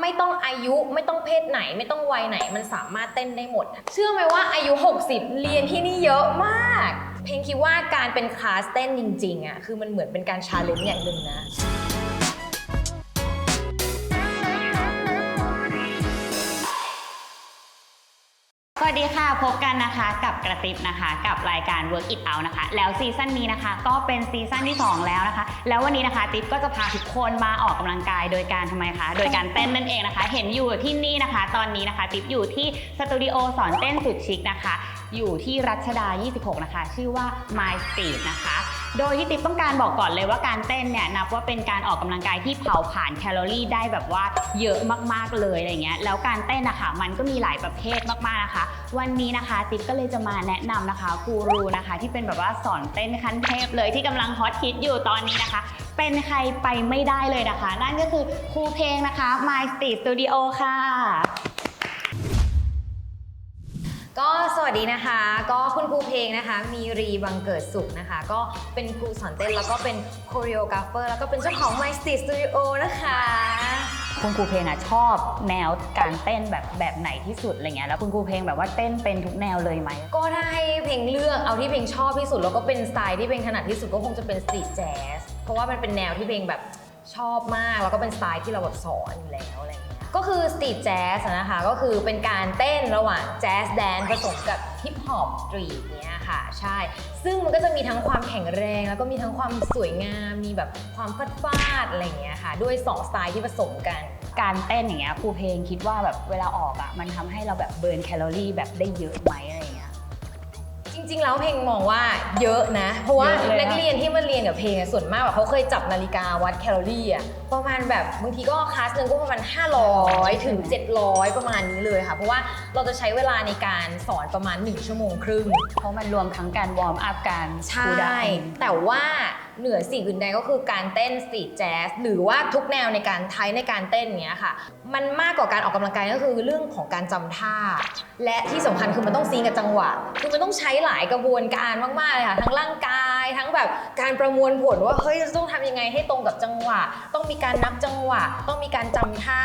ไม่ต้องอายุไม่ต้องเพศไหน ไม่ต้องวัยไหนมันสามารถเต้นได้หมด เชื่อไหมว่าอายุ 60 เรียนที่นี่เยอะมาก เพลงคิดว่าการเป็นคลาสเต้นจริงๆอะคือมันเหมือนเป็นการชาเลนจ์อย่างหนึ่งนะ สวัสดีค่ะพบกันนะคะกับกระติบนะคะ กับรายการ Work It Out นะคะ แล้วซีซั่นนี้นะคะ ก็เป็นซีซั่นที่ 2 แล้วนะคะ แล้ววันนี้นะคะ ติ๊บก็จะพาทุกคนมาออกกำลังกายโดยการทำไมคะ โดยการเต้นนั่นเองนะคะ เห็นอยู่ที่นี่นะคะ ตอนนี้นะคะ ติ๊บอยู่ที่สตูดิโอสอนเต้นสุดชิคนะคะ อยู่ที่รัชดา 26 นะคะ ชื่อว่า My Street นะคะ โดยที่ติ๊บต้องการบอกก่อนเลยว่าการเต้นเนี่ยนับว่าเป็นการออกกำลังกายที่เผาผลาญแคลอรี่ได้แบบว่าเยอะมากๆเลยอะไรเงี้ย แล้วการเต้นนะคะมันก็มีหลายประเภทมากๆนะคะ วันนี้นะคะติ๊บก็เลยจะมาแนะนำนะคะกูรูนะคะ ที่เป็นแบบว่าสอนเต้นขั้นเทพเลยที่กำลังฮอตฮิตอยู่ตอนนี้นะคะ เป็นใครไปไม่ได้เลยนะคะ นั่นก็คือครูเพลงนะคะ My Street Studio ค่ะ วัสดีนะคะ ก็คุณครูเพลงนะคะ มีรีบังเกิดสุขนะคะ ก็เป็นครูสอนเต้นแล้วก็เป็นโคเรียกราฟเฟอร์แล้วก็เป็นเจ้าของ My Street Studio นะคะ คุณครูเพลงอะชอบแนวการเต้นแบบแบบไหนที่สุดอะไรเงี้ยแล้วคุณครูเพลงแบบว่าเต้นเป็นทุกแนวเลยไหมก็ถ้าให้เพลงเลือกเอาที่เพลงชอบที่สุดแล้วก็เป็นสไตล์ที่เพลงถนัดที่สุดก็คงจะเป็นสตรีทแจ๊สเพราะว่ามันเป็นแนวที่เพลงแบบชอบมากแล้วก็เป็นสไตล์ที่เราแบบสอนอยู่แล้วอะไรอย่างเงี้ย ก็คือสตรีทแจ๊สนะคะ ก็คือเป็นการเต้นระหว่างแจ๊สแดนผสมกับฮิปฮอปสตรีทเนี้ยค่ะ ใช่ ซึ่งมันก็จะมีทั้งความแข็งแรง แล้วก็มีทั้งความสวยงาม มีแบบความฟาดฟาดอะไรอย่างเงี้ยค่ะ ด้วยสองสไตล์ที่ผสมกัน การเต้นอย่างเงี้ยครูเพลงคิดว่าแบบเวลาออกอะมันทำให้เราแบบเบิร์นแคลอรี่แบบได้เยอะไหมอะไร ริง ๆ แล้วเพลงมองว่าเยอะนะ เพราะว่าเยอะเลยอะ นักเรียนที่มาเรียนกับเพลงอะส่วนมากแบบเขาเคยจับนาฬิกาวัดแคลอรี่อะประมาณแบบบางทีก็คลาสหนึ่งก็ประมาณ 500 ถึง 700 ประมาณนี้เลยค่ะ เพราะว่าเราจะใช้เวลาในการสอนประมาณ 1 ชั่วโมงครึ่ง เพราะมันรวมทั้งการวอร์มอัพการใช่คูลดาวน์ แต่ว่า เหนือสิ่งอื่นใดก็คือการเต้นสตรีทแจ๊สหรือว่าทุกแนวในการใช้ในการเต้นเนี้ยค่ะ มันมากกว่าการออกกำลังกายก็คือเรื่องของการจำท่า และที่สำคัญคือมันต้องซีนกับจังหวะ คือมันต้องใช้หลายกระบวนการมากๆเลยค่ะ ทั้งร่างกายทั้งแบบการประมวลผลว่าเฮ้ยจะต้องทำยังไงให้ตรงกับจังหวะ ต้องมีการนับจังหวะ ต้องมีการจำท่า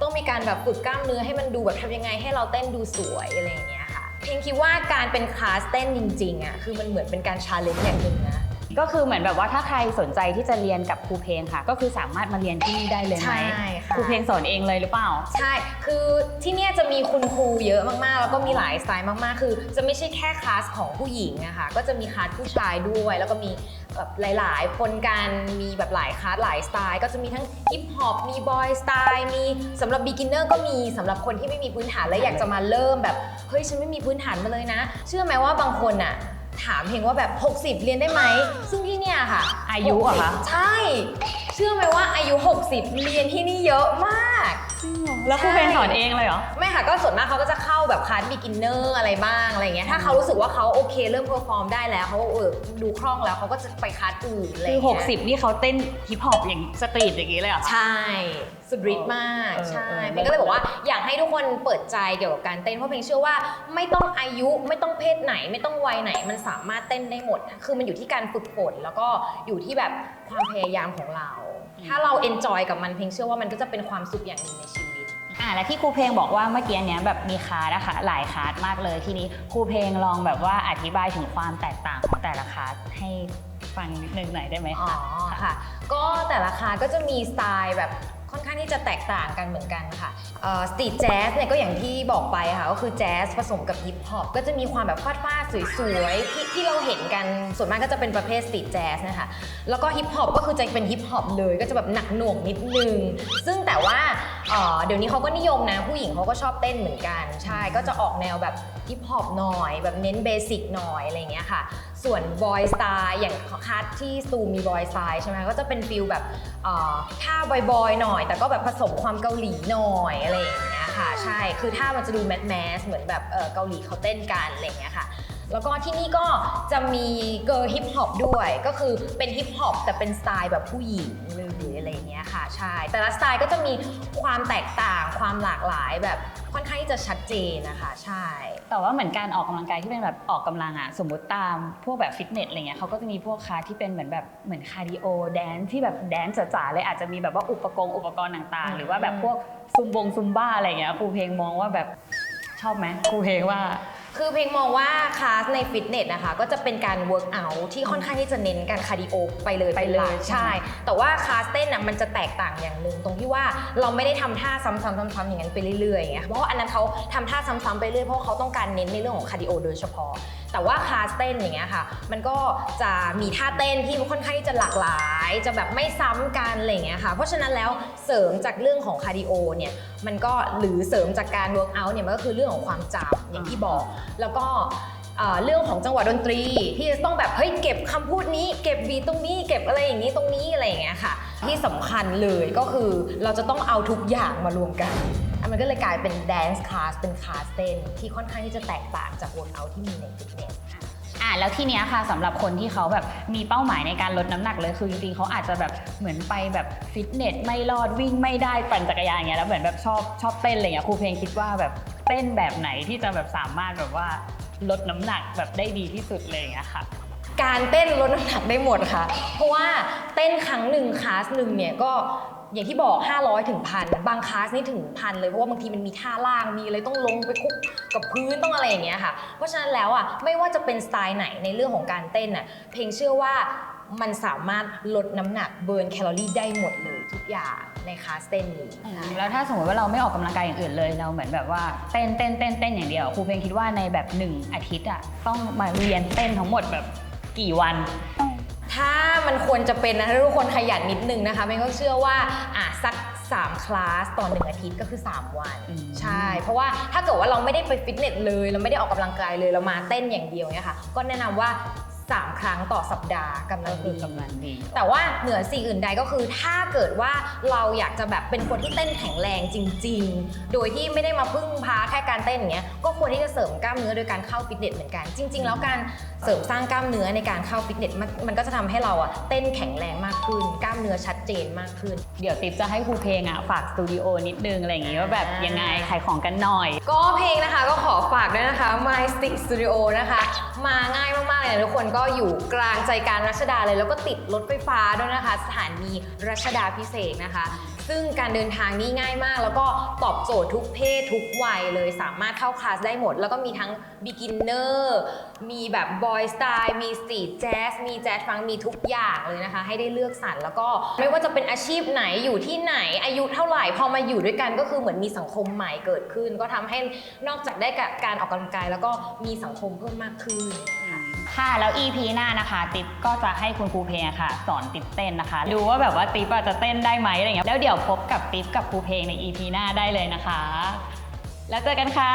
ต้องมีการแบบฝึกกล้ามเนื้อให้มันดูแบบทำยังไงให้เราเต้นดูสวยอะไรอย่างเงี้ยค่ะ เพลงคิดว่าการเป็นคลาสเต้นจริงๆอะคือมันเหมือนเป็นการชาเลนจ์อย่างหนึ่งนะ ก็คือเหมือนแบบว่าถ้าใครสนใจที่จะเรียนกับครูเพลงค่ะ ก็คือสามารถมาเรียนที่นี่ได้เลยไหมใช่ค่ะ ครูเพลงสอนเองเลยหรือเปล่า ใช่ คือที่เนี่ยจะมีคุณครูเยอะมากๆ แล้วก็มีหลายสไตล์มากๆ คือ จะไม่ใช่แค่คลาสของผู้หญิงนะคะ ก็จะมีคลาสผู้ชายด้วย แล้วก็มีแบบหลาย ๆ คนกันมีแบบหลายคลาสหลายสไตล์ ก็จะมีทั้งฮิปฮอปมีบอยสไตล์มีสำหรับ b ิ g เนอร์ก็มีสำหรับคนที่ไม่มีพื้นฐานและอยากจะมาเริ่มแบบเฮ้ยฉันไม่มีพื้นฐานมาเลยนะ เชื่อไหมว่าบางคนอะ ถามเพลงว่าแบบ 60 เรียนได้ไหม ซึ่งที่เนี่ยค่ะอายุเหรอคะ60ใช่ เชื่อไหมว่าอายุ 60 เรียนที่นี่เยอะมาก แล้วครูเพลงสอนเองเลยเหรอ ไม่ค่ะก็ส่วนมากเขาก็จะเข้าแบบคลาส beginner อะไรบ้างอะไรเงี้ยถ้าเขารู้สึกว่าเขาโอเคเริ่มเพอร์ฟอร์มได้แล้วเขาเออดูคล่องแล้วเขาก็จะไปคลาสอื่นอะไรคือเงี้ย60 นี่เขาเต้นฮิปฮอปอย่างสตรีทอย่างนี้เลยเหรอคะ ใช่สุดฤทธิ์มากเออใช่เออเพลงก็เลยบอกว่าอยากให้ทุกคนเปิดใจเกี่ยวกับการเต้นเพราะเพลงเชื่อว่าไม่ต้องอายุไม่ต้องเพศไหน ไม่ต้องวัยไหนมันสามารถเต้นได้หมดคือมันอยู่ที่การฝึกฝนแล้วก็อยู่ที่แบบความพยายามของเรา ถ้าเราเอนจอยกับมันเพลงเชื่อว่ามันก็จะเป็นความสุขอย่างหนึ่งในชีวิต อ่าและที่ครูเพลงบอกว่าเมื่อกี้เนี้ยแบบมีคลาสนะคะหลายคลาสมากเลยทีนี้ครูเพลงลองแบบว่าอธิบายถึงความแตกต่างของแต่ละคลาสให้ฟังนิดนึงหน่อยได้ไหมอ๋อคะ ค่ะ ก็แต่ละคลาสก็จะมีสไตล์แบบค่อนข้างที่จะแตกต่างกันเหมือนกันค่ะสตรีทแจ๊สเนี่ยก็อย่างที่บอกไปค่ะก็คือแจ๊สผสมกับฮิปฮอปก็จะมีความแบบฟาดฟาดๆสวยๆที่ที่เราเห็นกันส่วนมากก็จะเป็นประเภทสตรีทแจ๊สนะคะแล้วก็ฮิปฮอปก็คือจะเป็นฮิปฮอปเลยก็จะแบบหนักหน่วงนิดนึง ซึ่งแต่ว่า เอ่อเดี๋ยวนี้เขาก็นิยมนะ ผู้หญิงเขาก็ชอบเต้นเหมือนกัน ใช่ก็จะออกแนวแบบฮิปฮอปหน่อย แบบเน้นเบสิกหน่อยอะไรเงี้ยค่ะ ส่วนบอยสไตล์อย่างคัสที่สูมีบอยสไตล์ใช่ไหมก็จะเป็นฟิลแบบเอ่อท่าบอยๆหน่อย แต่ก็แบบผสมความเกาหลีหน่อยอะไรอย่างเงี้ยค่ะ ใช่คือท่ามันจะดูแมสแมสเหมือนแบบเออเกาหลีเขาเต้นกันอะไรเงี้ยค่ะ แล้วก็ที่นี่ก็จะมีเกิร์ลฮิปฮอปด้วย ก็คือเป็นฮิปฮอปแต่เป็นสไตล์แบบผู้หญิงเลยอะไรอย่างเงี้ยค่ะ ใช่ แต่ละสไตล์ก็จะมีความแตกต่างความหลากหลายแบบค่อนข้างที่จะชัดเจนนะคะใช่ แต่ว่าเหมือนการออกกำลังกายที่เป็นแบบออกกำลังอะสมมติตามพวกแบบฟิตเนสอะไรเงี้ยเขาก็จะมีพวกคาที่เป็นเหมือนแบบเหมือนคาร์ดิโอแดนที่แบบแดนจ๋าๆเลยอาจจะมีแบบว่าอุปกรณ์อุปกรณ์ต่างๆ หรือว่าแบบพวกซุมบงซุมบ้าอะไรเงี้ยครูเพลงมองว่าแบบชอบไหมครูเพลงว่า คือเพลงมองว่าคลาสในฟิตเนสนะคะก็จะเป็นการเวิร์กอัลที่ค่อนข้างที่จะเน้นการคาร์ดิโอไปเลยไปเลยนหกใช่ใช่ไหมแต่ว่าคลาสเต้นน่ะมันจะแตกต่างอย่างหนึ่งตรงที่ว่าเราไม่ได้ทำท่าซ้ำๆๆๆอย่างนั้นไปเรื่อยๆอย่างเงี้ยเพราะว่าอันนั้นเขาทำท่าซ้ำๆไปเรื่อยเพราะเขาต้องการเน้นในเรื่องของคาร์ดิโอโดยเฉพาะแต่ว่าคลาสเต้นอย่างเงี้ยค่ะ มันก็จะมีท่าเต้นที่ค่อนข้างที่จะหลากหลาย จะแบบไม่ซ้ำกันอะไรอย่างเงี้ยค่ะ เพราะฉะนั้นแล้วเสริมจากเรื่องของคาร์ดิโอเนี่ย มันก็หรือเสริมจากการเวิร์กอัลเนี่ยมันก็คือเรื่องของความจำอย่างที่บอก แล้วก็เอ่อเรื่องของจังหวะดนตรีที่จะต้องแบบเฮ้ยเก็บคำพูดนี้ เก็บบีทตรงนี้ เก็บอะไรอย่างนี้ตรงนี้อะไรอย่างเงี้ยค่ะ ที่สำคัญเลยก็คือเราจะต้องเอาทุกอย่างมารวมกันอะ มันก็เลยกลายเป็น dance class เป็นคลาสเต้นที่ค่อนข้างที่จะแตกต่างจาก workout ที่มีในฟิตเนสอะแล้วทีเนี้ยค่ะสำหรับคนที่เขาแบบมีเป้าหมายในการลดน้ำหนักเลยคือจริงๆเขาอาจจะแบบเหมือนไปแบบฟิตเนสไม่รอดวิ่งไม่ได้ปั่นจักรยานอย่างเงี้ยแล้วเหมือนแบบชอบชอบเต้นอะไรเงี้ยครูเพลงคิดว่าแบบเต้นแบบไหนที่จะแบบสามารถแบบว่าลดน้ำหนักแบบได้ดีที่สุดเลยอย่างเงี้ยค่ะ การเต้นลดน้ำหนักได้หมดค่ะ เพราะว่าเต้นครั้งหนึ่งคลาสหนึ่งเนี่ยก็ อย่างที่บอก 500 ถึงพันบางคลาสนี่ถึงพันเลยเพราะว่าบางทีมันมีท่าล่างมีอะไรต้องลงไปคุกกับพื้นต้องอะไรอย่างเงี้ยค่ะ เพราะฉะนั้นแล้วอะไม่ว่าจะเป็นสไตล์ไหนในเรื่องของการเต้นอะเพลงเชื่อว่ามันสามารถลดน้ำหนักเบิร์นแคลอรี่ได้หมดเลยทุกอย่างในคลาสเต้นนี้แล้วถ้าสมมติว่าเราไม่ออกกำลังกายอย่างอื่นเลยเราเหมือนแบบว่าเต้นเต้นเต้นเต้นอย่างเดียวครูเพลงคิดว่าในแบบหนึ่งอาทิตย์อะต้องมาเรียนเต้นทั้งหมดแบบกี่วัน ถ้ามันควรจะเป็นนะถ้าทุกคนขยันนิดนึงนะคะเมย์ก็เชื่อว่าอะสัก3คลาสต่อหนึ่งอาทิตย์ก็คือ 3 วันอืมใช่ เพราะว่าถ้าเกิดว่าเราไม่ได้ไปฟิตเนสเลย เราไม่ได้ออกกำลังกายเลยเรามาเต้นอย่างเดียวเนี่ยค่ะ ก็แนะนำว่า3 ครั้งต่อสัปดาห์กำลัก็งคืดีอกำลังดี แต่ว่าเหนือสิ่งอื่นใดก็คือ ถ้าเกิดว่าเราอยากจะแบบเป็นคนที่เต้นแข็งแรงจริง ๆ โดยที่ไม่ได้มาพึ่งพาแค่การเต้นอย่างเงี้ยก็ควรที่จะเสริมกล้ามเนื้อโดยการเข้าฟิตเนสเหมือนกัน จริง ๆ แล้วการเสริมสร้างกล้ามเนื้อในการเข้าฟิตเนสมันมันก็จะทำให้เราอะเต้นแข็งแรงมากขึ้น กล้ามเนื้อชัดเจนมากขึ้น เดี๋ยวติ๊บจะให้ครูเพลงอะฝากสตูดิโอนิดนึงอะไรอย่างงี้ว่าแบบยังไงขายของกันหน่อย ก็เพลงนะคะก็ขอฝากด้วยนะคะ My Stick Studio นะคะ มาง่ายมากๆเลยนะทุกคนก็อยู่กลางใจกลางรัชดาเลย แล้วก็ติดรถไฟฟ้าด้วยนะคะ สถานีรัชดาพิเศษนะคะ ซึ่งการเดินทางนี่ง่ายมาก แล้วก็ตอบโจทย์ทุกเพศทุกวัยเลยสามารถเข้าคลาสได้หมด แล้วก็มีทั้ง beginner มีแบบ boy style มี street jazz มี jazz funk มีทุกอย่างเลยนะคะ ให้ได้เลือกสรรแล้วก็ไม่ว่าจะเป็นอาชีพไหนอยู่ที่ไหนอายุเท่าไหร่พอมาอยู่ด้วยกันก็คือเหมือนมีสังคมใหม่เกิดขึ้น ก็ทำให้นอกจากได้การออกกำลังกาย แล้วก็มีสังคมเพิ่มมากขึ้นค่ะ ค่ะแล้ว EP หน้านะคะ ติ๊บก็จะให้คุณครูเพลงค่ะ สอนติ๊บเต้นนะคะ ดูว่าแบบว่าติ๊บอะจะเต้นได้ไหมอะไรเงี้ยแล้วเดี๋ยวพบกับติ๊บกับครูเพลงใน EP หน้าได้เลยนะคะ แล้วเจอกันค่ะ